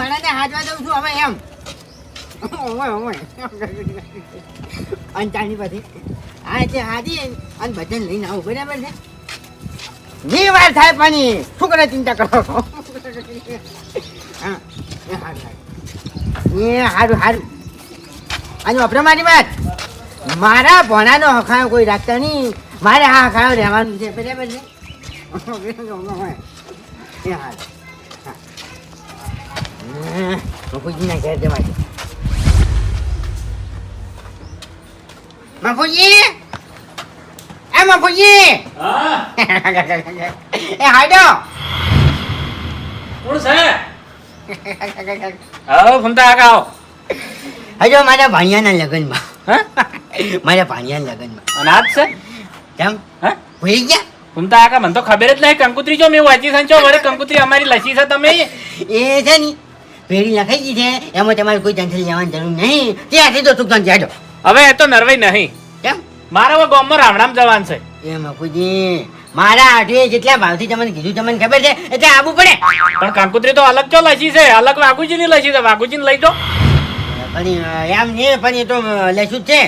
વાળાને હાજવા દઉં છું હવે એમ. ઓય ઓય અંતાની પછી. હા એટલે હાજી અને ભજન લઈને આવું, બરાબર છે? ની વાર થાય પાણી. શું કરે ચિંતા કરો. હા હારું એ હારું સારું અને અપ્રમાની વાત. મારા ભણાનો હખાયો કોઈ રાખતા નહીં. મારે હા હખાયો રહેવાનું છે, બરાબર છે? એ હારું. મફુજીના ઘેર જવા છે મફુજી એ હા એ હાડો કોણ છે આવો ફમતા આગા આવો હજો મારા ભાણિયાના લગ્નમાં હા મારા ભાણિયાના લગ્નમાં અનાજ છે કેમ હા ભૂલી ગયા ફમતા આગા મને તો ખબર જ નહીં કંકુત્રી જો મેં વાંચી સંચો વરે કંકુત્રી અમારી લસી છે તમે એ છે ને પેઢી લખાઈ ગઈ છે એમાં તમારે કોઈ ટેન્શન લેવાની જરૂર નહીં. ત્યાંથી તો તું જાજો. હવે એ તો નરવાઈ નહીં. કેમ? મારા હવે ગામમાં રામણામ જવાનું છે. એ મફુજી મારા આઠે જેટલા ભાવથી તમને કીધું તમને ખબર છે? એટલે આવવું પડે. પણ કંકુત્રી તો અલગ ચો લસી છે? અલગ વાઘુજીની લસી છે? વાઘુજીને લઈ દો પણ એમ નહીં પણ એ તો લેશું જ છે.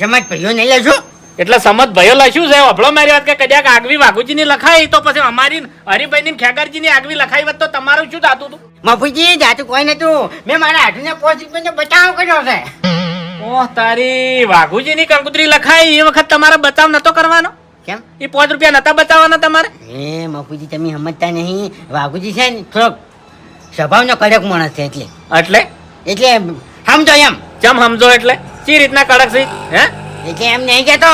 સમાજ ભાઈઓ નહીં લેશું એટલે સમજ ભયો લસ્યું છે અભળો મારી વાત કે કદાચ આગવી વાઘુજીની લખાઈ તો પછી અમારી હરિભાઈની ખેગારજીની આગવી લખાઈ હોત તો તમારું શું થતું હતું? મફુજી જાતું કોઈ નતું. મેં મારા આઠને પોચ રૂપિયાનો બચાવ કર્યો છે. ઓહ તારી વાઘુજીની કંકુતરી લખાઈ એ વખત તમારે બચાવ નતો કરવાનો? કેમ? એ પાંચ રૂપિયા નતા બચાવવાના તમારે? એ મફુજી તમે સમજતા નહીં. વાઘુજી છે ને થોડોક સ્વભાવનો કડક માણસ છે એટલે. એટલે? એટલે સમજો એમ. ચમ સમજો એટલે? ચી રીતના કડક છે? હે? એટલે એમ નહીં કેતો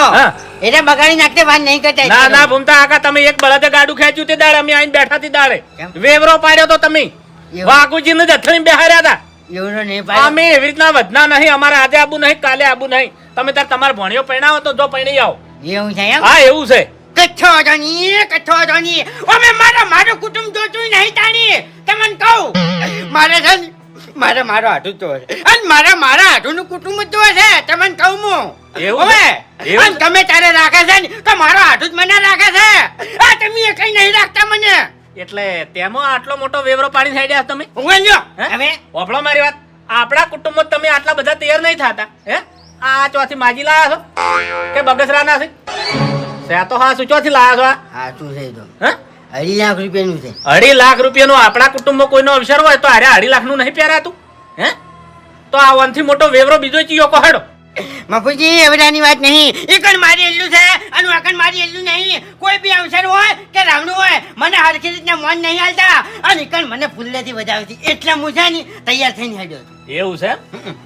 એટલે બગાડી નાખતે વાત નહીં કરતા ના ના ભૂમતા આકા તમે એક બળદે ગાડું ખેંચ્યું તે દાડે અમે આઈને બેઠા દાડે. વેવરો પાડ્યો તો તમે. જથણી બેહાર્યા હતા એવડો નહીં પાડ્યો. અમે એવી રીતના વધના નહીં અમારે આજે આબુ નહીં કાલે આબુ નહીં. તમે તાર તમારે ભણ્યો પરણાવો તો જો પરણી આવો. એવું છે એમ? હા એવું છે. કચ્છો ધણી કચ્છો ધણી. અમે મારા મારું કુટુંબ જોતું નહીં તાણી. તમને કહું મારે છે મારે મારો હાથું તો અને મારા મારા હાથુંનું કુટુંબ જ છે તમને કહું હું. એવું? હવે અને તમે તારે રાખે છે ને તો મારો હાથું જ મને રાખે છે. આ તમે કઈ નહીં રાખતા મને. એટલે તેમાં આટલો મોટો વેવરો પાડી ગયા તમે? હું લ્યો? હવે? ઓફળો મારી વાત. આપણા કુટુંબમાં તમે આટલા બધા તૈયાર નહીં થતા હે? આ ચોથી માજી લાયા છો? કે બગસરાના છે? છે તો હા શું ચોથી લાયા છો આ? હા શું છે તો? હે? અઢી લાખ રૂપિયાનું છે. અઢી લાખ રૂપિયાનું આપણા કુટુંબમાં કોઈનો અવસર હોય તો અરે અઢી લાખનું નહીં પહેરાતું હે? તો આ વનથી મોટો વેવરો બીજો ચીયો કોહડો બાપુજી એવડાની વાત નહીં. એકણ મારી એલ્લું છે અને એકણ મારી એલ્લું નહીં. કોઈ બી અવસર હોય કે રાવણું હોય મને હરખી રીતના મન નહીં હાલતા. અને એકણ મને ફૂલેથી વધાવતી. એટલે હું છે ને તૈયાર થઈને હેડ્યો એવું છે?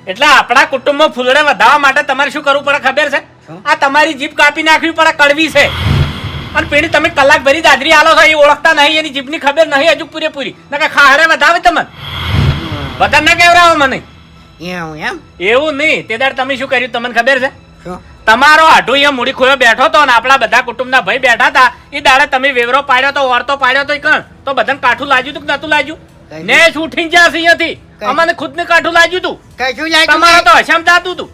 એટલે આપણા કુટુંબમાં ફૂલડે વધારવા માટે તમારે શું કરવું પડે ખબર છે? આ તમારી જીભ કાપી નાખવી પડે કડવી છે. અને પેલી તમે કલાક ભરી દાદરી આલો છો એ ઓળખતા નહીં એની જીભની ખબર નહીં હજુ પૂરેપૂરી. નકર ખાહડે વધાવે તમને. વધારે ના કેવરાવો મને. એવું એમ? એવું નહીં તે દાડ તમે શું કર્યું તમને ખબર છે? તમારો આઢું અહીંયા મૂડી ખોયો બેઠો તો અને આપણા બધા કુટુંબના ભાઈ બેઠા હતા. એ દાડે તમે વેવરો પાડ્યો તો ઓરતો પાડ્યો તો કણ? તો બધાને કાઠું લાગ્યું તું કે નતું લાગ્યું? ને છૂટી ગયા છે અહીંયાથી. અમને અમને ખુદને કાઠું લાગ્યું તું. કશું લાગ્યું તમારે તો. હશામ થતું તું.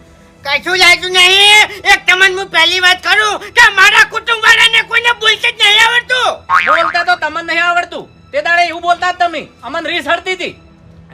કશું લાગ્યું નહીં. એક તમને હું પહેલી વાત કરું કે મારા કુટુંબ વાળાને કોઈને બોલશે જ નહીં આવડતું. બોલતા તો તમને નહીં આવડતું. તે દાડે એવું બોલતા તમે. અમન રીસ હડતી હતી.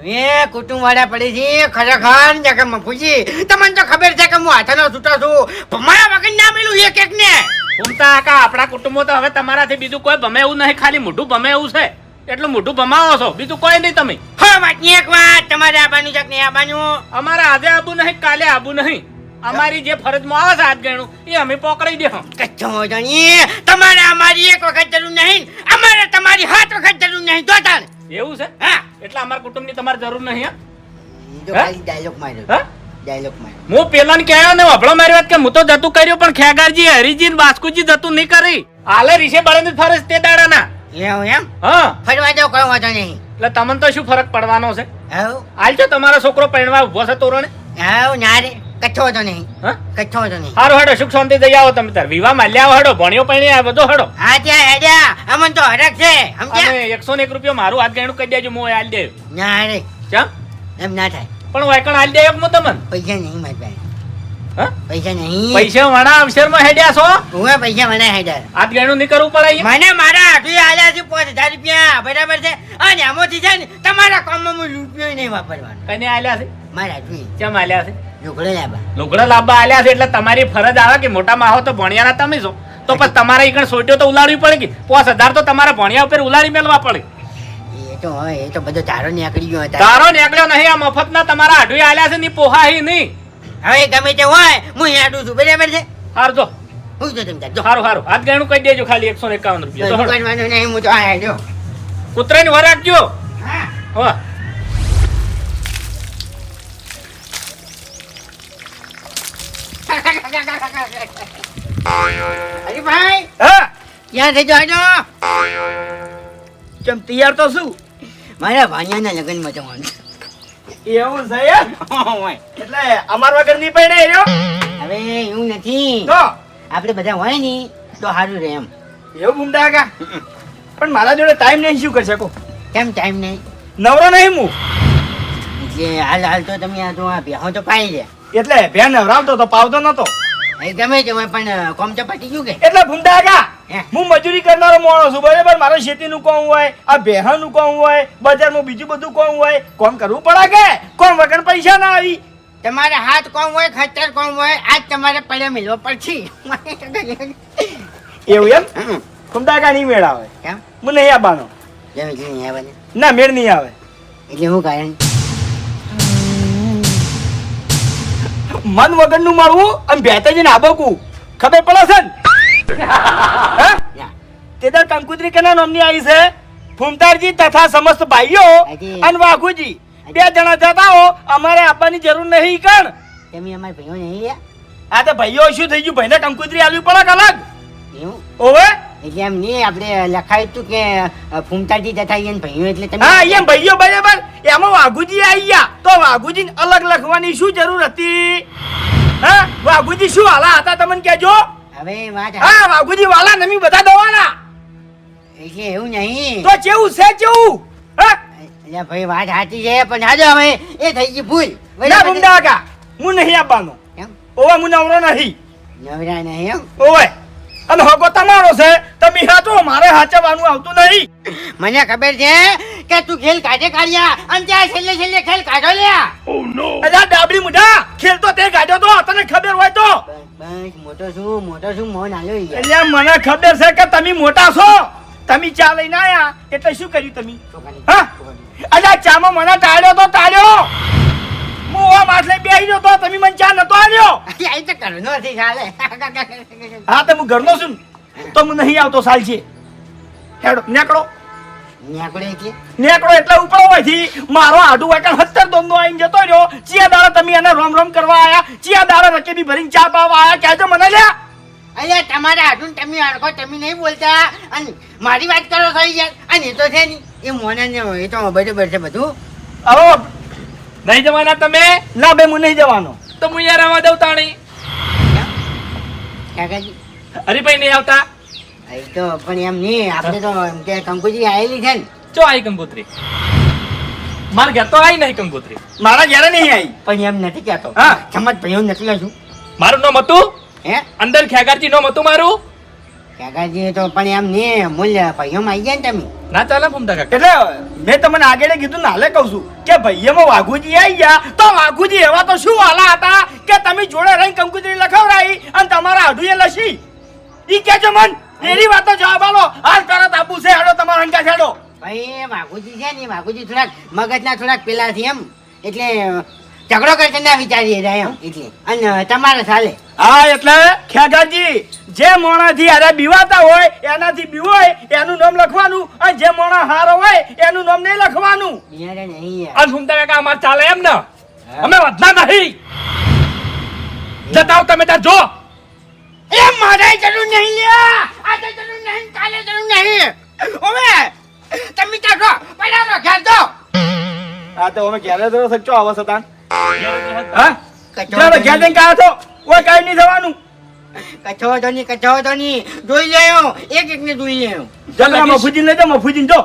હવે કુટુંબ વાળા પડી છે ખરેખર ને કે મફુજી તમને તો ખબર છે કે હું હાથનો છૂટો છું. મારા વગર ના પેલું એક એક ને ભૂમતા આકા આપણા કુટુંબો તો હવે તમારાથી બીજું કોઈ ભમે એવું નહીં. ખાલી મોઢું ભમે એવું છે. એટલું મોઢું ભમાવો છો. બીજું કોઈ નહીં તમે. હા વાતની એક વાત. તમારે આબાનું છે કે નહીં આબાનું? અમારે આજે આબુ નહીં કાલે આબુ નહીં. અમારી જે ફરજમાં આવે છે હાથ ગણું એ અમે પકડી દે કચ્છો જાણી તમારે અમારી એક વખત જરૂર નહીં અમારે તમારી સાત વખત જરૂર નહીં તો તાર એવું છે? હા. એટલે અમારા કુટુંબની તમારે જરૂર નહીં હા? તો ખાલી ડાયલોગ માર્યો. હા? ડાયલોગ માર્યો. હું પેલાને કહેયો ને વભળો મારી વાત કે હું તો જતું કર્યું પણ ખેગારજી હરીજી ને બાસ્કુજી જતું નહીં કરી. હાલે રીશે બળે ફરજ તે દાડાના. એવું એમ? હા. ફરવા જાવ કોઈ વાંધો નહીં. એટલે તમને તો શું ફરક પડવાનો છે? હાલ તો તમારો છોકરો પરણવા ઊભો છે તોરણે. હા ના રે. કચ્છો વાંધો નહીં હા? કચ્છો વાંધો નહીં હારું હડો સુખ શાંતિ જઈ આવો તમે તાર. વિવાહ માલ્યા આવો હડો ભણ્યો પરણી આ બધો હડો. હા ત્યાં હેડ્યા. અમન તો હરક છે સમજ્યા? એકસો ને એક રૂપિયા મારું હાથ ગણું કહી દેજો હું હાલ દે ના રે. ચમ? એમ ના થાય. પણ વાયકણ હાલ દે હું તમને. પૈસા નહીં મારી પાસે. પૈસા નહીં. પૈસા વણા અવસરમાં હેડ્યા છો? હું પૈસા મને હેડર આપ ગણું નહીં કરવું પડે મને મારા આટલી આલ્યા છે પાંચ હજાર રૂપિયા. બરાબર છે? અને આમાંથી છે ને તમારા કામમાં હું રૂપિયો નહીં વાપરવાનો. કને આલ્યા છે? મારા આટલી કેમ આલ્યા છે? લુગડો લાંબા. આલ્યા છે એટલે તમારી ફરજ આવે કે મોટા માહો તો ભણિયાના તમે છો. તો પછી તમારે ઈકણ સોટ્યો તો ઉલાડવી પડે કે? પાંચ હજાર તો તમારા ભણિયા ઉપર ઉલાડી મેળવા પડે. તો એ તો બધો તારો નીકળી ગયો તારો. નીકળ્યો નહીં આ મફતના તમારા આઢું આલ્યા છે ની પોહા હી નહીં. હવે ગમે તે હોય હું અહીંયા છું બરાબર છે? હાર જો. હું તો તમે જો. સારું સારું હાથ ગણું કહી દેજો ખાલી એકસો ને એકાવન રૂપિયા. તો નહીં હું તો આ હેડ્યો કૂતરાની વર હા. હો અરે હા? ક્યાં થઈ જાજો કેમ તૈયાર તો શું? મારા ભાણિયાના લગ્નમાં જવાનું એવું છે? એટલે અમાર વગર નહીં પડે રહ્યો હવે એવું નથી. તો? આપણે બધા હોય ને તો સારું રહે એમ. એવું ઘૂમતા કા પણ મારા જોડે ટાઈમ નહીં શું કરી શકો કેમ ટાઈમ નહીં? નવરો નહીં હું? જે હાલ હાલ તો તમે આ તો આ બેહો તો પાઈ દે એટલે ભેન નવરાવતો તો પાવતો નતો એ ગમે તે હોય પણ કોમ ચપાટી ગયું કે? એટલે ઘૂમતા કા હે? હું મજૂરી કરનારો માણસ છું બરાબર? મારે ખેતીનું કોમ હોય આ બેહાનું કોમ હોય બજારમાં બીજું બધું કોમ હોય કોમ કરવું પડે કે? કોમ વગર પૈસા ના આવી. તમારે હાથ કોમ હોય ખતર કોમ હોય આજ તમારે પડે મિલવો પડશે. એવું એમ. નહીં મેળ આવે કેમ? હું નહીં આવવાનો. ના મેળ નહીં આવે. એટલે શું કારણ? મન વગરનું મળવું અને બેતે જઈને આબકું ખબર પડે છે ને? હા? તે દર કંકુત્રી કેના નામની આવી છે? ફૂમતારજી તથા સમસ્ત ભાઈઓ અને વાઘુજી. બે જણા જતા હો અમારે આપવાની જરૂર નહીં કણ. તમે અમારે ભાઈઓ નહીં આ તો ભાઈઓ શું થઈ ગયું? ભાઈને કંકુત્રી આલવી પડે અલગ? એવું? ઓવે? એટલે એમ નહીં આપણે લખાયું હતું કે ફૂમતાજી તથા એને ભાઈઓ એટલે તમે હા એમ ભાઈઓ બરાબર. એમાં વાઘુજી આવી ગયા. તો વાઘુજી અલગ લખવાની શું જરૂર હતી? હા? વાઘુજી શું હાલા હતા તમને કહેજો. હવે વાત હા વાઘુજી વાલા નમી બધા દવાના. એટલે એવું નહીં. તો કેવું છે કેવું હા? ભાઈ વાત સાચી છે પણ હાજો હવે એ થઈ ગઈ ભૂલ. ના બરાબર કા કાકા હું નહીં આપવાનો. ઓવે હું નવરો નહીં. નવરા નહીં એમ? ઓવે. અને હગો તમારો છે. તમે હાચો મારે હાચવાનું આવતું નહીં. મને ખબર છે કે તું ખેલ કાઢે કાઢ્યા અને ત્યાં છેલ્લે છેલ્લે ખેલ કાઢો લ્યા. અજા ડાબડી મુઢા ખેલ તો તે કાઢ્યો તો તને ખબર હોય તો. બસ મોટો છું મોટો છું મોન આલ્યો એટલે મને ખબર છે કે તમે મોટા છો. તમે ચા લઈને આયા એટલે શું કર્યું તમે? હા? અલા ચામાં મને ટાળ્યો તો ટાળ્યો હું ઓમ આટલે બેહી રહ્યો તો તમે મને ચા નતો આલ્યો તો કરનો નથી ચાલે હા તો હું ઘરનો છું તો હું નહીં આવતો સાલ છે. હેડો નેકડો ન્યાકડો એટલે નેકડો એટલે ઉપડો હોયથી મારો આડું વાકણ હત્તર દોમનો આઈને જતો રહ્યો. ચિયા દાડા તમે એને રોમ રોમ કરવા આયા. ચિયા દાડા રકેબી ભરીને ચા પાવા આયા. કહેજો મને લ્યા. અલ્યા તમારા હાથું તમે અડકો તમે નહીં બોલતા. અને મારી વાત કરો થઈ યાર અને એ તો છે નહીં એ મોને ને એ તો બરોબર છે બધું. હવે નહીં જવાના તમે? ના બે હું નહીં જવાનો. તો હું યાર આવવા દઉં તાણી. કાકાજી. હરીભાઈ નહીં આવતા? એ તો પણ એમ નહીં આપણે તો એમ કે કંકુજી આવેલી છે ને. ચો આઈ કંકોત્રી. માર ઘેર તો આઈ નહીં કંકોત્રી. મારા ઘેરે નહીં આવી પણ એમ નથી કહેતો. હા. સમજ હું નથી છું મારું નામ હતું? હે? અંદર ખેગારજી નામ હતું મારું? કાકાજી તો પણ એમ ને મૂલ્ય ભાઈઓમાં આવી ગયા ને તમે? ના ચાલે ફૂમતા કાકા? એટલે મેં તમને આગળ કીધું નાલે કહું છું કે ભાઈઓમાં વાઘુજી આવી ગયા તો વાઘુજી એવા તો શું હાલા હતા કે તમે જોડે રહી કંકુતરી લખાવડાવી અને તમારા આઢુએ લસી? ઈ કેજો મન એની વાતો જવાબ આલો. હાલ તરત આપું છે હેડો તમારા અંકા છેડો ભાઈ વાઘુજી છે ને વાઘુજી થોડાક મગજના થોડાક પેલા થી એમ. એટલે ઝઘડો કરતા ના વિચારીએ જાય એમ. એટલે. અને તમારે ચાલે હા એટલે ખેગાજી જે મોણાથી અરે બીવાતા હોય એનાથી બીવોય એનું નામ લખવાનું. અને જે મોણા હારો હોય એનું નામ નહીં લખવાનું. બિયારે નહીં યાર. અને ફૂમતા કાકા અમારે ચાલે એમ ને? અમે વધના નહીં. જતા તમે ત્યાં જો. એ મારે જરૂર નહીં લે આજે જરૂર નહીં કાલે જરૂર નહીં. ઓવે તમે ત્યાં રહો પડાવો ઘેર તો આ તો અમે ઘેરે તો સચ્ચો આવો સતાન હા? ચાલો ઘેર કાઢો છો? ઓય કાંઈ નહીં થવાનું કચો તો નહીં કચો તો નહીં જોઈ લેયો એક એક ને જોઈ લેયો. ચાલો આ ફૂજી લેજો મફુજીને જો.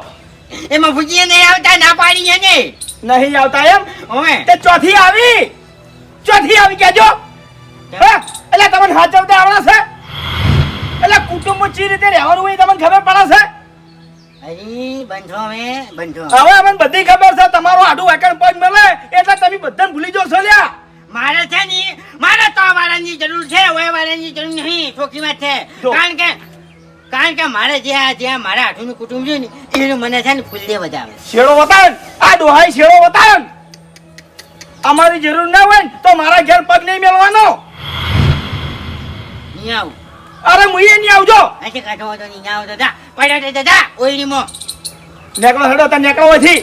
એમાં ફૂજી નહીં આવતા ના પાડી ને નહીં આવતા એમ? હવે. તે ચોથી આવી. ચોથી આવી કેજો હે? એટલે તમને સાચવતા આવડે છે? એટલે કુટુંબ ચી રીતે રહેવાનું હોય એ તમને ખબર પડે છે? હવે બંધો હવે અમને બધી ખબર છે તમારું આડું વાકણ પગ મળે એટલે તમે બધાને ભૂલી જશો લ્યા. મારે છે ને મારે તો વાળાની જરૂર છે ઓય વાળાની જરૂર નહીં વાત છે. કારણ કે કારણ કે મારે જે આ જે મારા આઠુનું કુટુંબ છે ને એનું મને છે ને ફૂલ્લે વધાવે શેડો વતાન આ ડોહાઈ શેડો વતાન અમારી જરૂર ના હોય તો મારા ઘેર પગ નહીં મેળવાનો. નહીં આવું. અરે મુઈએ ની આવજો. આજે કાઢો તો નહીં આવો દાદા પડ્યો તે દાદા ઓયડીમો. નેકળો હડો તા નેકળો ઓથી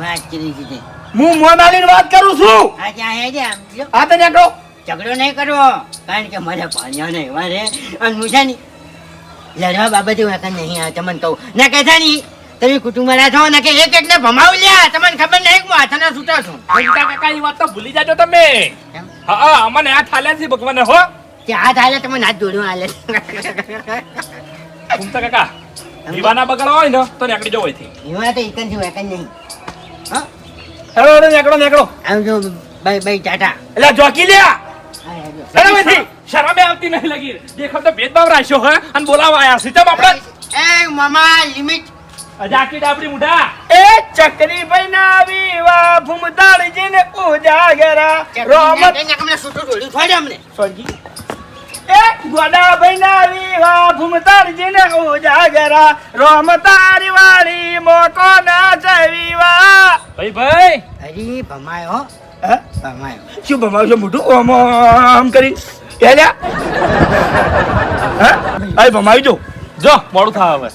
વાત કરી છે હું મોં આલીને વાત કરું છું. આજે આ છે આમ આ તો નેકળો. ઝઘડો નહીં કરવો કારણ કે મારે પાણ્યા નહીં વારે અને હું લડવા બાબતે હું એકન નહીં આ તમને કહું. ને કે છે તમે કુટુંબ રહ્યા છો ને કે એક એકને ભમાવ લ્યા. તમને ખબર નહીં કે હું હાથના છૂટો છું. કાકા કાકા એ વાત તો ભૂલી જાજો તમે? હા હા અમને આ થાલ્યા છે ભગવાન હો. કે હાથ હાલે તમને હાથ જોડ્યું હાલે. ભૂમતા કાકા દીવાના બગડવા હોય ને તો નીકળી જાવ અહીંથી. એમાં તો એકન છું એકન નહીં. હા? હેડો હેડો નેકળો નેકળો. આમ જો બાય બાય ટાટા. એટલે જોકી લ્યા હા, હા, જો. હેડો અહીંથી. શરમે આવતી નહીં લગી. દેખાવ તો ભેદભાવ રાખ્યો હે? અને બોલાવા આયા છે. આપણે એ મામા લિમિટ જાકી ડાબડી મુઢા. એ ચકરી ભાઈ ના વિવા ભૂમતાળજી ને ઉજાગરા રોમત અમને છૂટું જોડ્યું છોડ્યો અમને. સોજી એ ગોડા ભાઈ ના વિવા ભૂમતાળજી ને ઉજાગરા રોમતારી વાળી મોકો ના જવીવા ભાઈ ભાઈ. હજી ભમાયો હે? ભમાયો. શું ભમાવશો મોટું? ઓમ આમ કરી. એલ્યા લ્યા? હે? આય ભમાવી જો જો મોડું થાય હવે.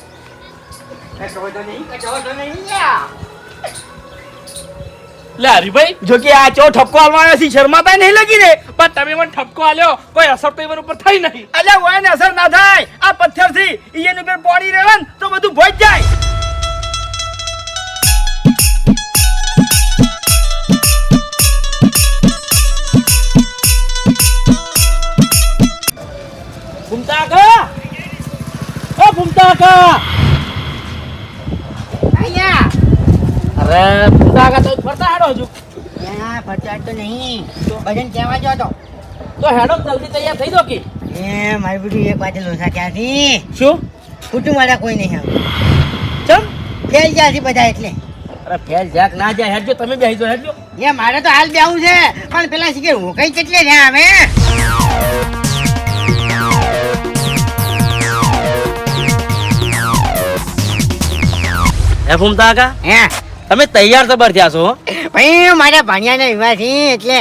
કચો તો નહીં? કચો તો નહીં લ્યા. લે હરીભાઈ જો કે આ ચો ઠપકો આલવાના છે શર્માતા નહીં લગી રે. પણ તમે મને ઠપકો આલ્યો કોઈ અસર તો એવન ઉપર થઈ નહીં. અલ્યા હોય ને અસર ના થાય. આ પથ્થરથી ઈયન ઉપર પાણી રેવન તો બધું ભોજ જાય. ભૂમતા કા ઓ ભૂમતા કાકા અહીંયા. અરે ભૂમતા કાકા તો ફરતા હેડો હજુ. ના ફરતા તો નહીં. ભજન કહેવા જો તો? તો હેડો જલ્દી તૈયાર થઈ દો કે. એ મારી બુટી એક વાત લોસા ક્યાંથી? શું? કુટુંબ વાળા કોઈ નહીં આવે. ચમ? ફેલ જ્યાંથી બધા એટલે. અરે ફેલ જાક ના જાય હેડજો તમે બેસી દો હેડજો. એ મારે તો હાલ બેવું છે. પણ પેલા શીખે હું કઈ કેટલે છે હવે હે ભૂમતા કા હે? તમે તૈયાર જબર થયા છો? ભાઈ મારા ભાણિયાના વિવાહથી એટલે.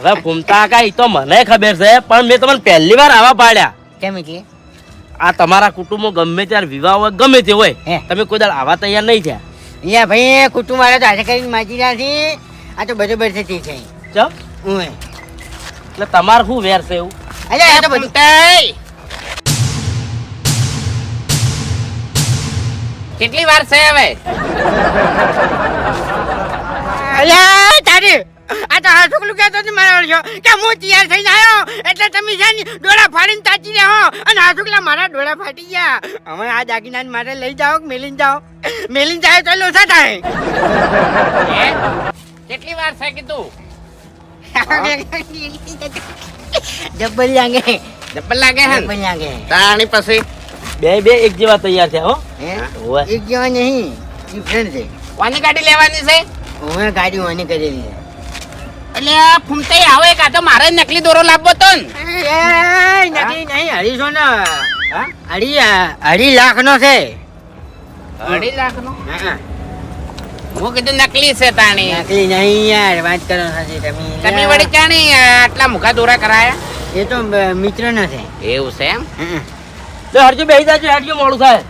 હવે ફૂમતા કા એ તો મને ખબર છે પણ મેં તમને પહેલી વાર આવા પાડ્યા. કેમ એટલે? આ તમારા કુટુંબો ગમે ત્યારે વિવાહ હોય ગમે તે હોય. તમે કોઈ દાડ આવા તૈયાર નહીં થયા. અહીંયા ભાઈ કુટુંબ વાળા તો આજે કરીને માજી રહ્યા છે. આ તો બરોબર છે તે છે. ચમ. એટલે તમારે શું વેર છે એવું? અરે આ તો બધું કેટલી વાર છે હવે? અલ્યા તારી આ તો હા છોકલું કહેતો હતો મારા કે હું તૈયાર થઈને આવ્યો. એટલે તમે છે ને ડોળા ફાડીને તાચી રહો અને આ છોકલા મારા ડોળા ફાટી ગયા. હવે આ દાગીના મારે લઈ જાઓ કે મેલીને જાઓ? મેલીને જાય તો લોસા થાય. કેટલી વાર છે કીધું? જબ્બર લાગે. જબ્બર લાગે હે? લાગે. તાણી પછી? બે બે એક જેવા તૈયાર છે હો. એક જેવા નહીં ડિફરન્ટ છે. કોની ગાડી લેવાની છે? હું ગાડી ઓની કરેલી છે. એટલે આ ફૂમતાઈ આવે કાં તો મારે નકલી દોરો લાવવો તો ને? એ, નથી નહીં અઢીસો ને. હા? અઢી અઢી લાખ નો છે અઢી લાખ નો હા. હું કીધું નકલી છે તાણી. નકલી નહીં યાર વાત કરો સાચી તમે તમે વળી ક્યાં આટલા મુખા દોરા કરાયા? એ તો મિત્ર ના છે. એવું છે એમ? હમ. તો હરજો બેસી જાજો હેડજો મોડું થાય.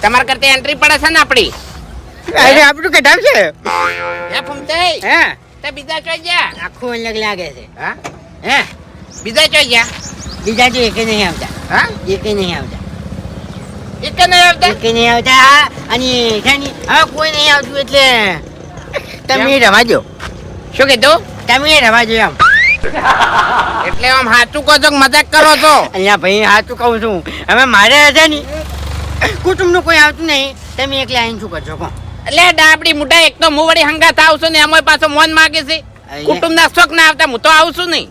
તમારા કરતા એન્ટ્રી પડે છે ને આપડી? અરે આપણું કઢાવ છે? હે ફૂમતાઈ? હે? તે બીજા ચોઈ ગયા? આખું અલગ લાગે છે. હા? હે? બીજા ચોઈ ગયા? બીજા તો એકે નહીં આવતા. હા? એકે નહીં આવતા. એક નહીં આવતા? એકે નહીં આવતા અને છે ને હવે કોઈ નહીં આવતું એટલે તમે રવાજો. શું કીધું? તમે રવાજો એમ. એટલે આમ સાચું કહો છો મજાક કરો છો? અહીંયા ભાઈ સાચું કહું છું. હવે મારે છે ને કુટુંબનું કોઈ આવતું નહીં તમે એકલા આવીને શું કરજો કહો. એટલે ડાબડી મુઢા એક તો હું વળી હંગાત આવશું ને એમાં પાછો મોન માગે છે. અહીંયા- કુટુંબ ના શોખ ના આવતા હું તો આવશું નહીં.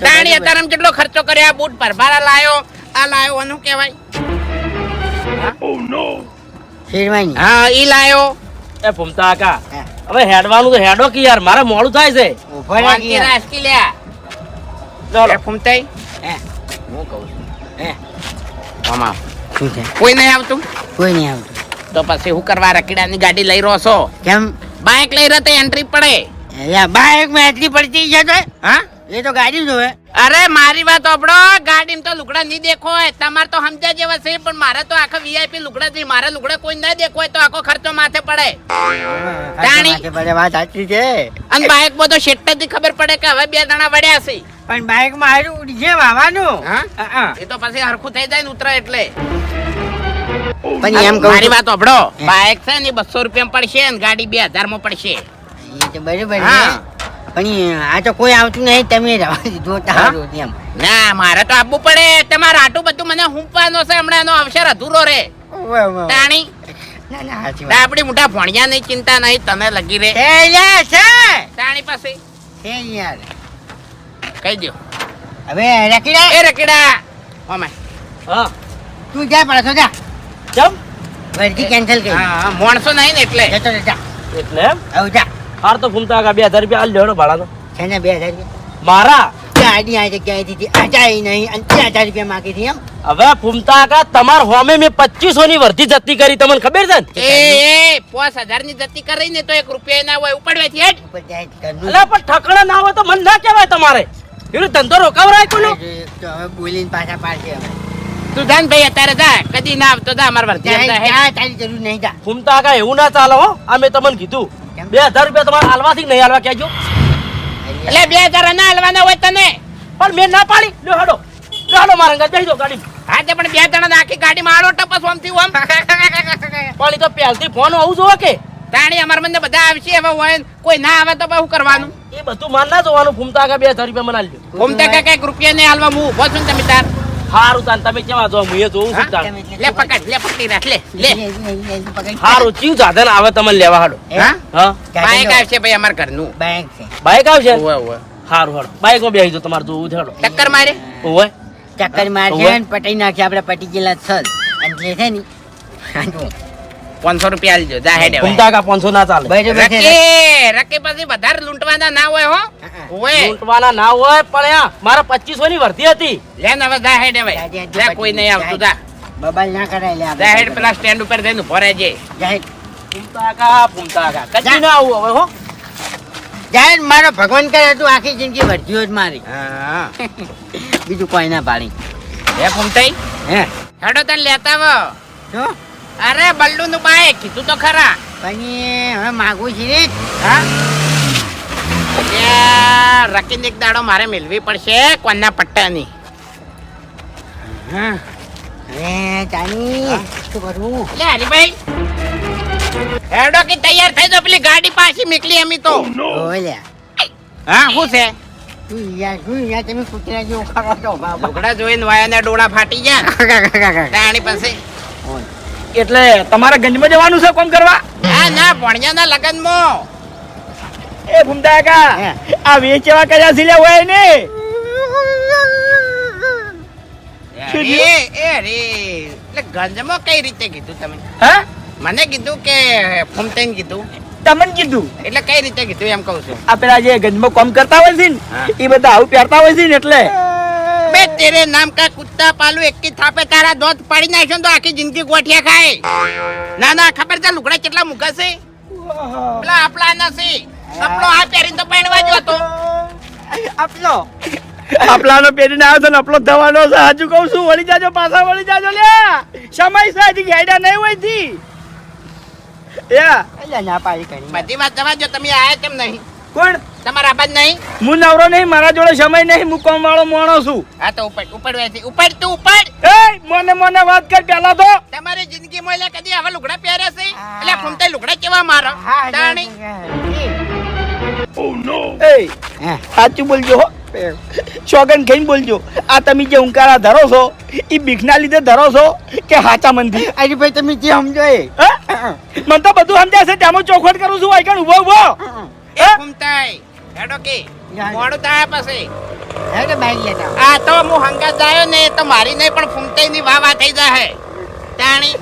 તાણી. અત્યારે કેટલો ખર્ચો કર્યો આ બૂટ ભરભારા લાયો આ લાયો આનું કહેવાય. શેરવાની? હા ઈ લાયો. એ ભૂમતા કાકા હવે હેડવાનું તો હેડો કે યાર મારે મોડું થાય છે. ઊભો. રાખ ચાલો. ફૂમતાઈ. હે, હું કહું છું. હે. શું છે? કોઈ નહીં આવતું? કોઈ નહીં આવતું. તો પછી હું કરવા રકીડાની ગાડી લઈ રહ્યો છો? કેમ? બાઇક લઈ રહ્યો તો એન્ટ્રી પડે. બાઇક બાઈકમાં એટલી પડતી છે તો હા? એ તો ગાડી જોવે. અરે મારી વાત આપડો ગાડી તો લુગડા નહીં દેખો તમારે તો સમજ્યા જેવા છે પણ મારે તો આખા વીઆઈપી લુગડા જ મારા લુગડા કોઈ ના દેખો તો આખો ખર્ચો માથે પડે. પડે, વાત સાચી છે. અને બાઇકમાં તો શેઠથી ખબર પડે કે હવે બે જણા વળ્યા છે. પણ બાઈકમાં હારું ઉડી વાવાનું હા? એ તો પછી હરખું થઈ જાય ને ઉતરે એટલે. પણ એમ મારી વાત સાંભળો. બાઈક બાઇક છે ને બસો રૂપિયા પડશે ને ગાડી બે હજારમાં પડશે. એ તો બરોબર છે. હા. પણ આ તો કોઈ આવતું નહીં તમે રહેવા દીધો તારું એમ. ના મારે તો આપવું પડે. તમારે આટલું બધું મને હુંપવાનો છે હમણાં એનો અવસર અધૂરો રે. તાણી. તો આપડી મોટા ભણ્યા નહીં ચિંતા નહીં તને લગી રે છે! તાણી પાસે. કહી દો હવે રકીડા એ રકીડા ઓમે. હા. તું જા પાછો જા. જમ વર્દી કેન્સલ કરી. હા મોણસો નહીં ને એટલે. જતો જા. એટલે આવ જા. હાર તો ફૂમતા આગા બે હજાર રૂપિયા હાલ લેવડો ભાડાનો. છે ને બે હજાર રૂપિયા? મારા? ગાડી આ જગ્યાએ દીધી નહીં અને હજાર રૂપિયા માગી હતી એમ. હવે ફૂમતા કાકા તમાર હોમે મેં પચીસો ની વર્ધી જતી કરી તમને ખબર છે ને? એ પાંચ હજારની જતી કરી ને તો એક રૂપિયા ના હોય ઉપડવેથી અલા પણ ઠકણા ના હોય તો મન ના કહેવાય તમારે. એનો ધંધો રોકાવરાય કોનો બોલીને પાછા પાડશે હવે. તું જાન ભાઈ અત્યારે જા કદી ના આવતો જા વર્ધી તારી જરૂર નહીં જા. ફૂમતા કાકા એવું ના ચાલે હો આ મેં તમને કીધું? બે હજાર રૂપિયા તમારે હાલવાથી નહીં હાલવા કહેજો. એટલે બે હજાર ના હાલવાના હોય તને. પણ મેં ના પાડી. લ્યો હાડો લ્યો હાડો મારા ઘર બેસી દો ગાડી હા તે પણ બે જણા નાખી ગાડી મારો આડો ટપસ ઓમથી ઓમ. પણ એ તો પહેલથી ફોન આવું જોવો કે? તાણી અમાર મને બધા આવશે. હવે હોય કોઈ ના આવે તો શું કરવાનું? એ બધું માન ના જોવાનું. ફૂમતા કાકા બે હજાર રૂપિયા મને આલજો ફૂમતા કે કંઈક રૂપિયા નહીં હાલવા. હું ઊભો છું તમે તાર. હારું તાન તમે કેવા જો હું એ જોઉં છું તાન. લે પકડ લે પકડી રાખ લે લે. હારું ચીવ સાધન આવે તમને લેવા હાડો. હા? હા? બાઈક આવશે ભાઈ અમાર ઘરનું. બાઈક છે. બાઈક આવશે? ઓય ઓય હારું હાડો બાઈકમાં બેહી જો તમારે જોવું છે હાડો ટક્કર મારે? ઓય ચક્કર મારશે પટી ને આપડે આપણે પટી ગયેલા છલ. અને છે ને પાંચસો રૂપિયા આલજો જા હેડે હવે. કા પાંચસો ના ચાલે. ભાઈ રકે રકે પછી વધારે લૂંટવાના ના હોય હો. હા. લૂંટવાના ના હોય પણ આ મારા પચીસો ની વર્ધી હતી. લે ને હવે જા હેડે ભાઈ. લે કોઈ નહીં આવતું જા બબાલ ના કરાય લે જા હેડ પેલા સ્ટેન્ડ ઉપર જઈને ઊભો રહેજે. જા હેડ. ફૂમતા કા ફૂમતા કા કદી ના આવું હવે હો. જાય મારો ભગવાન કરે તું આખી જિંદગી વર્ધ્યો જ મારી. બીજું કોઈ ના પાડી. હે ફૂમતાઈ. હે? હેડો તને લેતા આવો. શું? અરે બલ્લુ નું બાઈક કીધું તો ખરા. પણ એ હવે માગું છે ને. હા? યાર, એક દાડો મારે મેળવી પડશે કોના પટ્ટાની. હા. હવે જાની શું કરવું લે હરીભાઈ. હેડો કે તૈયાર થઈ પેલી ગાડી પાછી નીકળી એમી તો. ઓલ્યા હા શું છે? તમે કૂતરા જેવું કરો છો બાબા જોઈને વાયાના ડોળા ફાટી ગયા. તાણી પાસે. એટલે તમારે ગંજમાં જવાનું છે કોમ કરવા? ના ના ભણ્યાના લગનમાં. એ ભૂમતા કા આ વેચવા કયા સિલે હોય ને એ એટલે ગંજમાં કઈ રીતે કીધું તમે? હા? મને કીધું કે ફૂમતાઈને કીધું. તમને કીધું? એટલે કઈ રીતે કીધું એમ કહું છું. આ પેલા જે ગંજમાં કોમ કરતા હોય છે ને એ બધા આવું પહેરતા હોય છે ને એટલે? બે તેરે નામ કા કુત્તા પાલું એક કી થાપે તારા દોત પાડી નાખ્યો ને તો આખી જિંદગી ગોઠિયા ખાય. ના ના ખબર છે લુગડા કેટલા મુગા છે? પેલા આપલા ના છે. આપલો આ પહેરીને તો પહેણવા જો તો આપલો. આપલાનો પહેરીને આવ્યો તો ને આપલો દવાનો છે. હજુ કહું છું વળી જાજો પાછા વળી જાજો લે સમય છે હજી નહીં હોયથી યા અલ્યા ના પાડી કરી. બધી વાત જવા જો તમે આયા કેમ નહીં? કોણ? તમારા આબાદ નહીં? હું નવરો નહીં મારા જોડે સમય નહીં હું કોમ વાળો મોણો છું. હા તો ઉપર ઉપર વેચી ઉપર તું ઉપર એ મને મને વાત કર પેલા તો. તમારી જિંદગી માં એટલે કદી આવા લુગડા પહેર્યા છે? એટલે ફૂમતે લુગડા કેવા મારો? દાણી ઓ નો એ સાચું બોલજો હો. શોગન ખાઈને બોલજો. આ તમે જે ઉંકારા ધરો છો એ બીખના લીધે ધરો છો કે હાચા મંદી અરે ભાઈ તમે જે સમજો એ. મને તો બધું સમજાય છે હું ચોખવટ કરું છું વાયકણ ઊભો ઊભો એ? ફૂમતાઈ હેડો કે મોડું થાય પછી. હેડો બાઈક લેતા આ તો હું હંગાત જાયો ને તો મારી નહીં પણ ફૂમતાઈ ની વાહ વાહ થઈ જાય તાણી?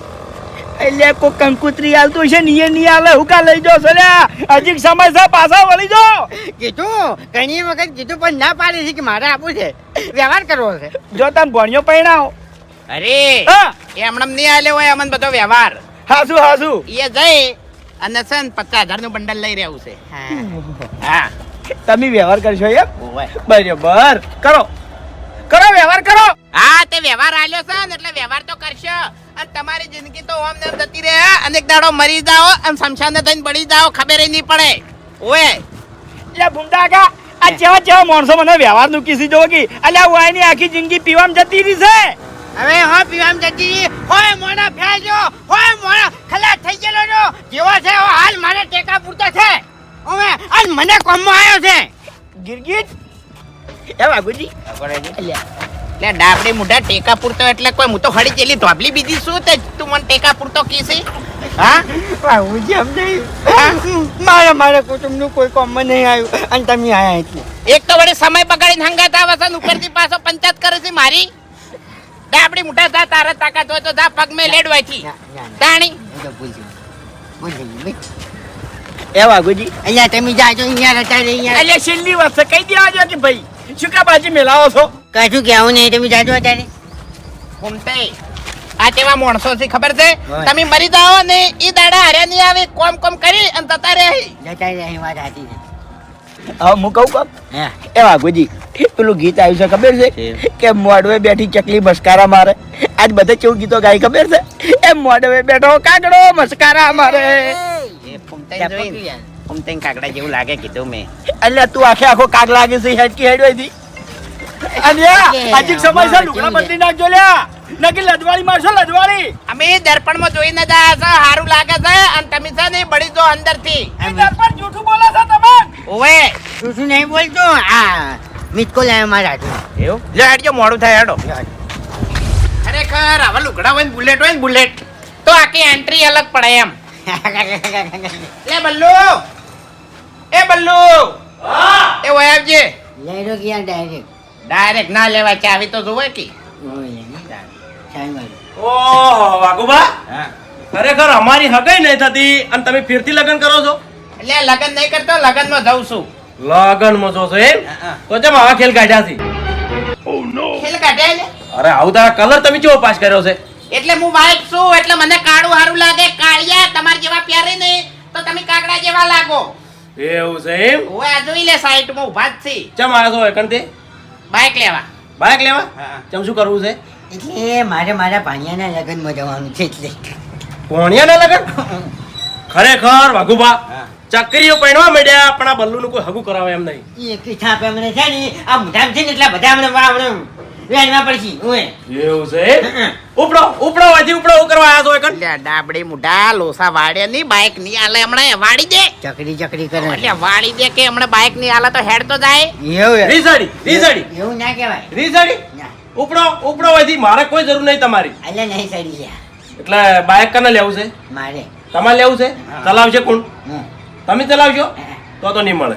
એટલે કોઈ કંકુતરી હાલતું છે ને એ નહીં હું કા લઈ જાઓ સલ્યા હજી સમય છે પાછા વળી જાઓ કીધું ઘણી વખત કીધું પણ ના પાડી છે કે મારે આપવું છે. વ્યવહાર કરવો છે. જો તમે ભણ્યો પૈણાવો અરે હા. એ હમણાં નહીં આલ્યો હોય અમને બધો વ્યવહાર. હાસુ હાસુ. એ જઈ અને છે ને પચાસ હજારનું બંડલ લઈ રહ્યું છે. હા. તમે વ્યવહાર કરશો એમ? બરોબર. કરો. કરો વ્યવહાર કરો. હા તે વ્યવહાર આલ્યો છે ને એટલે વ્યવહાર તો કરશો. અને તમારી જિંદગી તો ઓમ નેમ જતી રહે. અને એક દાડો મરી જાઓ અને શમશાને થઈને બળી જાઓ ખબર નહીં પડે. ઓએ એટલે કા આ જેવા જેવા માણસો મને વ્યવહારનું કીધી જોગી એટલે અલ્યા હું આની આખી જિંદગી પીવામાં જતી રહી છે. હવે હો પીવામ જતી હોય મોણા ફેજો હોય મોણા ખલાસ થઈ ગયેલો જો જેવો છે હાલ મારે ટેકા પૂરતો છે. હવે આજ મને કોમમાં આવ્યો છે. ગિરગિટ. એ બાબુજી. એટલે ડાબડી મુઢા ટેકા પૂરતો એટલે કોઈ હું તો હળી ચેલી ધોબલી બીજી શું તે? તું મને ટેકા પૂરતો કીધી હા? બાબુજી સમજાયું મારે મારે કુટુંબનું કોઈ કોમમાં નહીં આવ્યું. અને તમે આયા એટલે. એક તો વડે સમય બગાડીને હંગાતા આવે ઉપરથી પાછો પંચાયત કરે છે મારી. ડાબડી મોટા જા તારે તાકાત હોય તો જા પગ મેં લેડવાયથી. તાણી. એ તો બાબુજી અહીંયા તમે જાજો અહીંયા રહેતા રહી અહીંયા. એટલે છેલ્લી વાત કહી દેવા જો કે ભાઈ શું કા બાજી મેલાવો છો? કશું કહેવું નહીં તમે જાજો અત્યારે. ઘૂમતે આ તેવા માણસો છે ખબર છે? તમે મરી જાઓ ને એ દાડા હારે નહીં આવે કોમ કોમ કરી અને જતા રહે. જતા રહે વાત સાચી છે. હવે હું કહું કહું એવા એ બાબુજી પેલું ગીત આવ્યું છે ખબર છે? કે મોડવે બેઠી ચકલી મસ્કારા મારે. આજ બધા કેવું ગીતો ગાય ખબર છે? એ મોડવે બેઠો કાગડો મસ્કારા મારે. જોઈને કાગડા જેવું લાગે કીધું મેં. એટલે તું આખે આખો કાગ લાગે છે હેડકી હેડવાઈ દી અને હજી સમય છે લુગડા બદલી નાખજો લ્યા. નકી લજવાળી મારશો લજવાળી. અમે દર્પણમાં જોઈને ને આયા છે સારું લાગે છે અને તમે છે ને બળી જો અંદરથી દર્પણ જૂઠું બોલો છો તમે? ઓવે. જૂઠું નહીં બોલતો આ મિસકો લાવ્યો મારા હાથમાં. એવું? લે હેડજો મોડું થાય હેડો. ખરેખર આવા લુગડા હોય ને બુલેટ હોય ને બુલેટ તો આખી એન્ટ્રી અલગ પડે એમ. લે બલ્લુ. એ બલ્લુ. એ વયાબજી આવજે. લઈ લો ક્યાં ડાયરેક્ટ ડાયરેક્ટ ના લેવાય ચાવી તો જોવે કે. ઓહો વાઘુબા. ખરેખર અમારી હગાઈ નહીં થતી અને તમે ફિરતી લગ્ન કરો છો? એટલે લગ્ન નહીં કરતો લગનમાં જઉં છું. લગનમાં મજો છે એમ? તો જેમ આવા ખેલ કાઢ્યા છે? ખેલ કાઢ્યા લે અરે આવું તારા કલર તમે કેવો પાસ કર્યો છે? એટલે હું વાઈટ છું એટલે મને કાળું હારું લાગે કાળિયા તમારા જેવા પ્યારે ને તો તમે કાગડા જેવા લાગો. એવું છે એમ? ઓય આ જોઈ લે સાઈડમાં ઊભા જ છે. ચમ આ છો એકણ તે? બાઇક લેવા. બાઇક લેવા? ચમ શું કરવું છે? એટલે મારે મારા ભાણિયાના લગનમાં જવાનું છે એટલે. ભાણિયાના લગન? ખરેખર વાઘુબા ચક્રીઓ પહેણવા માંડ્યા પણ આ બલ્લુનું કોઈ હગું કરાવે એમ નહીં. એ છાપ એમને છે ને આ મુઠામ છે ને એટલા બધા હમણાં વા- વેણવા પડશે ઓય. એવું છે? ઉપડો ઉપડો વાજી ઉપડો હું કરવા આવ્યા છો એટલે ડાબડી મુઢા લોસા વાડે ની બાઇકની આલે હમણાં વાડી દે. ચકરી ચકરી કરે. એટલે વાડી દે કે હમણાં બાઇકની આલે તો હેડ તો જાય. એવું રીઝડી રીસાડી એવું ના કહેવાય. રીસાડી ઉપડો ઉપડો વાજી મારે કોઈ જરૂર નહીં તમારી. એટલે નહીં સડી એટલે બાઇક કને લેવું છે? મારે. તમારે લેવું છે. ચલાવશે કોણ. તમે ચલાવશો તો તો નહીં મળે.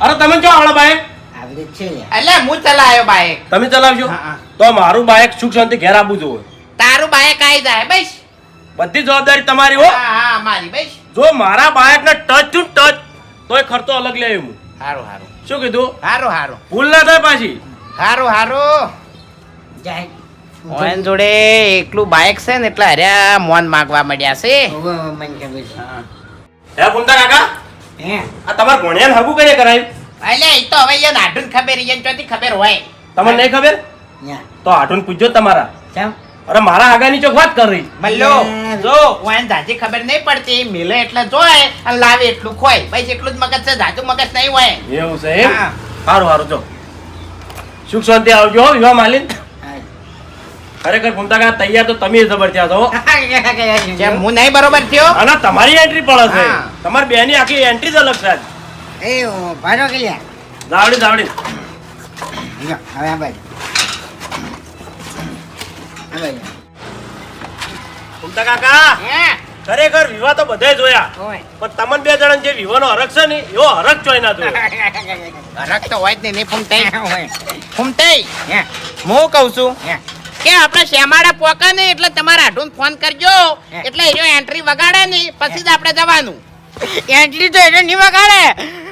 અરે તમે જો આવડે લ્યા એટલે હું ચલાવ્યો બાઈક તમે ચલાવશો. તો મારું બાઈક સુખ શાંતિ ઘેર આપવું જોઈએ તારું બાઈક આવી જાય બસ. બધી જવાબદારી તમારી હો. હા હા મારી બસ. જો મારા બાઇકને ટચ ટુ ટચ તોય ખર્ચો અલગ લે હું. હારું હારું. શું કીધું? હારું હારું. ભૂલ ના થાય પાછી. હારું હારું. જાય. મોહન જોડે એકલું બાઈક છે ને એટલે હર્યા મોન માગવા મળ્યા છે. મને ખબર છે. હે ફૂમતા કાકા? હે. આ તમારા ભણ્યાને હગું કરે કરાયું? એટલે એ તો હવે યાર નાઢું ખબર યાર ચોથી ખબર હોય. તમને નહીં ખબર? તો આટુન પૂછજો તમારા? અરે મારા આગળની ચોક વાત કરી. મલ્લો જો ઓન જાજી ખબર નહીં પડતી મિલે એટલે જોય અને લાવે એટલું ખોય. બસ એટલું જ મગજ છે જાજુ મગજ નહીં હોય. એવું છે એમ? સારું સારું જો. સુખ શાંતિ આવજો હો, વિવાહ માલિન. ખરેખર ફૂમતા કાકા તૈયાર તો તમે જબરજસ્ત હો છો. હું નહીં બરોબર થયો? અને તમારી એન્ટ્રી પડે છે. તમારી બેની આખી એન્ટ્રી જ અલગ છે. એ ભાડો કે જાવડી જાવડી. લ્યો, હવે આ ભાઈ કાકા ખરેખર વિવાહ તો બધાય જોયા. પણ તમને બે જણા જે વિવાહનો હરખ છે ને એવો હરખ ચોય ના જોયો. હરખ તો હોય જ નહીં, ફૂમતાઈ હે, કહું છું. કે આપણે શેમાડા પોકા ને એટલે તમારા આઢું ફોન કરજો. એટલે એનો એન્ટ્રી વગાડે નહીં પછી જ આપણે જવાનું. એન્ટ્રી તો એને નહીં વગાડે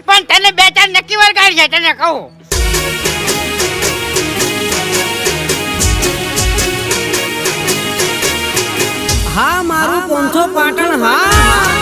પણ તને બે ચાર નક્કી વગાડી જાય તને કહું. હા મારું પોંથો પાટણ હા.